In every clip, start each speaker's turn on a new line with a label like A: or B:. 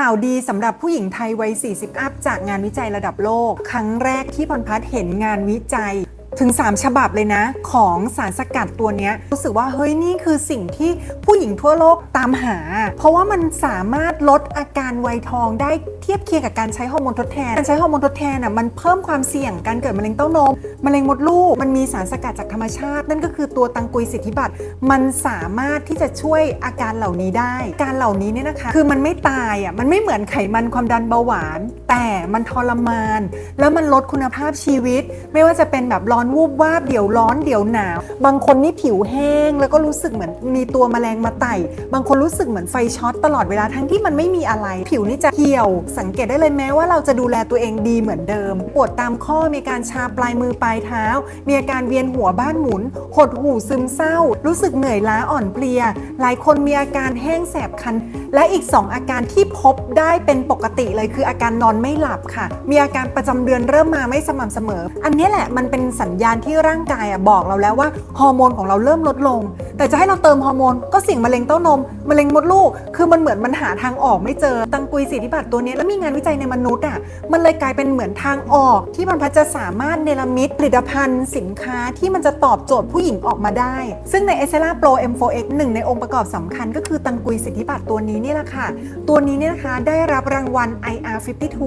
A: ข่าวดีสำหรับผู้หญิงไทยวัย 40 อัพจากงานวิจัยระดับโลก ครั้งแรกที่พรพัฒน์เห็นงานวิจัย ถึง 3 ฉบับเลยนะ ของสารสกัดตัวนี้รู้สึกว่าเฮ้ยนี่คือสิ่งที่ผู้หญิงทั่วโลกตามหา เพราะว่ามันสามารถลดอาการไวยทองได้เทียบเคียงกับการใช้ฮอร์โมนทดแทน การใช้ฮอร์โมนทดแทนอะมันเพิ่มความเสี่ยงการเกิดมะเร็งเต้านมมะเร็งมดลูกมันมีสารสกัดจากธรรมชาติ นั่นก็คือตัวตังกุยสิทธิบัตรมันสามารถที่จะช่วยอาการเหล่านี้ได้ การเหล่านี้เนี่ยนะคะคือมันไม่ตายอะมันไม่เหมือนไขมันความดันเบาหวาน แต่มันทรมาน แล้วมันลดคุณภาพชีวิต ไม่ว่าจะเป็นแบบร้อนวูบวาบเดี๋ยวร้อนเดี๋ยวหนาว บางคนนี่ผิวแห้ง แล้วก็รู้สึกเหมือนมีตัวแมลงมาไต่ บางคนรู้สึกเหมือนไฟช็อตตลอดเวลาทั้งที่มันไม่มีอะไร ผิวนี่จะเหี่ยว สังเกตได้เลยแม้ว่าเราจะดูแลตัวเองดีเหมือนเดิม ปวดตามข้อมีการชาปลายมือปลายเท้า มีอาการเวียนหัวบ้านหมุน หดหู่ซึมเศร้า รู้สึกเหนื่อยล้าอ่อนเพลีย หลายคนมีอาการแห้งแสบคัน และอีก 2 อาการที่พบได้เป็นปกติเลยคืออาการนอนไม่หลับค่ะ มีอาการประจำเดือนเริ่มมาไม่สม่ำเสมอ อันนี้แหละมันเป็นสัญญาณที่ร่างกายบอกเราแล้วว่าฮอร์โมนของเราเริ่มลดลงแต่จะให้เราเติมฮอร์โมนก็สี่งมะเร็งเต้านมมะเร็งมดลูก คือมันเหมือนมันหาทางออกไม่เจอตังกุยสิทธิบัตรตัวนี้แล้วมีงานวิจัยในมนุษย์อะมันเลยกลายเป็นเหมือนทางออก ที่มันพัจะสามารถเนรมิตผลิตภัณฑ์ สินค้าที่มันจะตอบโจทย์ผู้หญิงออกมาได้ ซึ่งใน e s l a Pro M4X หนึ่งในองค์ประกอบสำคัญก็คือตังกุยสิทธิบัตรตัวนี้นี่แหละค่ะ ตัวนี้เนี่ยนะคะได้รับรางวัล IR52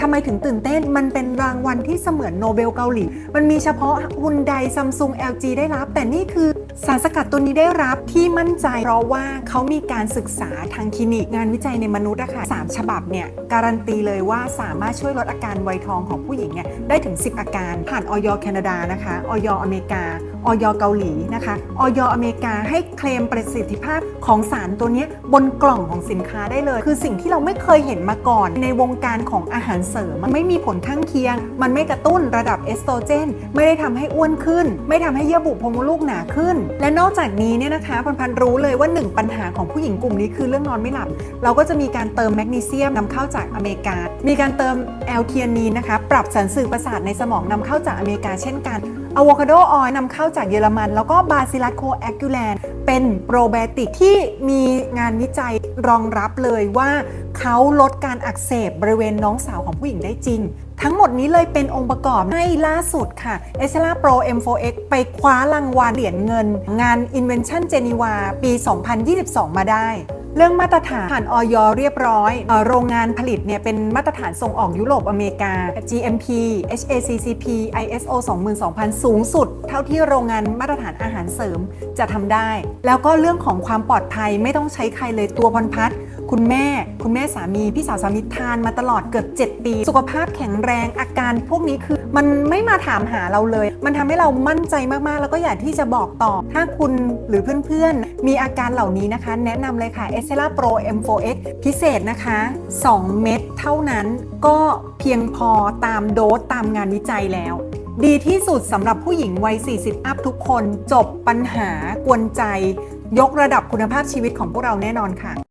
A: ทำไมถึงตื่นเต้นมันเป็นรางวัลที่เสมือนโนเบลเกาหลี มันมีเฉพาะฮุนไดซัมซุง LG ได้รับ แต่นี่คือ สารสกัดตัวนี้ได้รับที่มั่นใจ เพราะว่าเขามีการศึกษาทางคลินิกงานวิจัยในมนุษย์อะค่ะสามฉบับเนี่ยการันตีเลยว่าสามารถช่วยลดอาการไวทองของผู้หญิงเนี่ยได้ถึง 10 อาการผ่านออยแคนาดานะคะออยอเมริกา ออยเกาหลีนะคะออยอเมริกาให้เคลมประสิทธิภาพของสารตัวนี้บนกล่องของสินค้าได้เลย คือสิ่งที่เราไม่เคยเห็นมาก่อน ในวงการของอาหารเสริม มันไม่มีผลข้างเคียง มันไม่กระตุ้นระดับเอสโตรเจน ไม่ได้ทำให้อ้วนขึ้น ไม่ทำให้เยื่อบุโพรงมดลูกหนาขึ้น และนอกจากนี้เนี่ยนะคะพันพันรู้เลยว่าหนึ่งปัญหาของผู้หญิงกลุ่มนี้คือเรื่องนอนไม่หลับ เราก็จะมีการเติมแมกนีเซียมนำเข้าจากอเมริกา มีการเติมแอลเทียนีนนะคะ ปรับสันสื่อประสาทในสมองนำเข้าจากอเมริกาเช่นกัน อะโวคาโดออยล์นำเข้าจากเยอรมัน แล้วก็บาซิลัสโคแอค u ูแลนเป็นโปรไบโอติกที่มีงานวิจัยรองรับเลยว่าเขาลดการอักเสบบริเวณน้องสาวของผู้หญิงได้จริง ทั้งหมดนี้เลยเป็นองค์ประกอบให้ล่าสุดค่ะ e s l a Pro M4X ไปคว้ารางวัลเหรียญเงิน งาน Invention Geneva ปี 2022 มาได้ เรื่องมาตรฐานผ่านออยเรียบร้อย โรงงานผลิตเนี่ยเป็นมาตรฐานส่งออกยุโรปอเมริกา GMP HACCP ISO 22000 สูงสุด เท่าที่โรงงานมาตรฐานอาหารเสริมจะทำได้ แล้วก็เรื่องของความปลอดภัยไม่ต้องใช้ใครเลยตัวพรพัฒคุณแม่ คุณแม่สามี พี่สาวสามีทานมาตลอดเกือบ 7 ปี สุขภาพแข็งแรงอาการพวกนี้คือ มันไม่มาถามหาเราเลย มันทำให้เรามั่นใจมากๆ แล้วก็อยากที่จะบอกต่อ ถ้าคุณหรือเพื่อนๆ มีอาการเหล่านี้นะคะ แนะนำเลยค่ะ e s t e l a Pro M4X พิเศษนะคะ 2 เม็ดเท่านั้นก็เพียงพอตามโดสตามงานวิจัยแล้วดีที่สุดสำหรับผู้หญิงวัย 40 อัพทุกคน จบปัญหากวนใจ ยกระดับคุณภาพชีวิตของพวกเราแน่นอนค่ะ